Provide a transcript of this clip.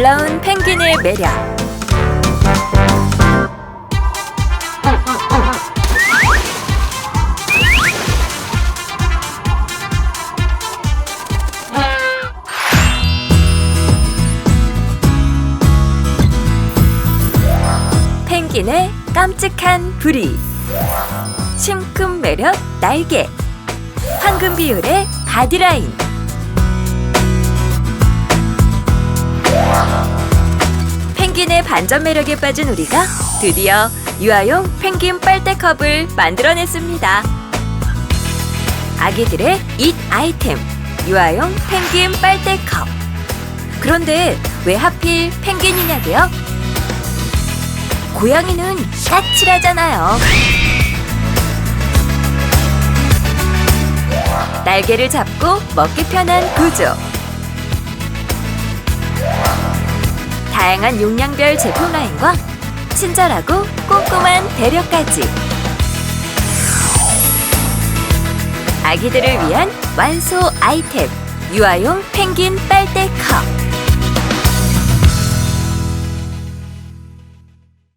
놀라운 펭귄의 매력. 펭귄의 깜찍한 부리. 심쿵 매력 날개. 황금 비율의 바디라인. 반전 매력에 빠진 우리가 드디어 유아용 펭귄 빨대컵을 만들어냈습니다. 아기들의 잇 아이템 유아용 펭귄 빨대컵. 그런데 왜 하필 펭귄이냐고요? 고양이는 까칠하잖아요. 날개를 잡고 먹기 편한 구조. 다양한 용량별 제품 라인과 친절하고 꼼꼼한 배려까지. 아기들을 위한 완소 아이템 유아용 펭귄 빨대 컵.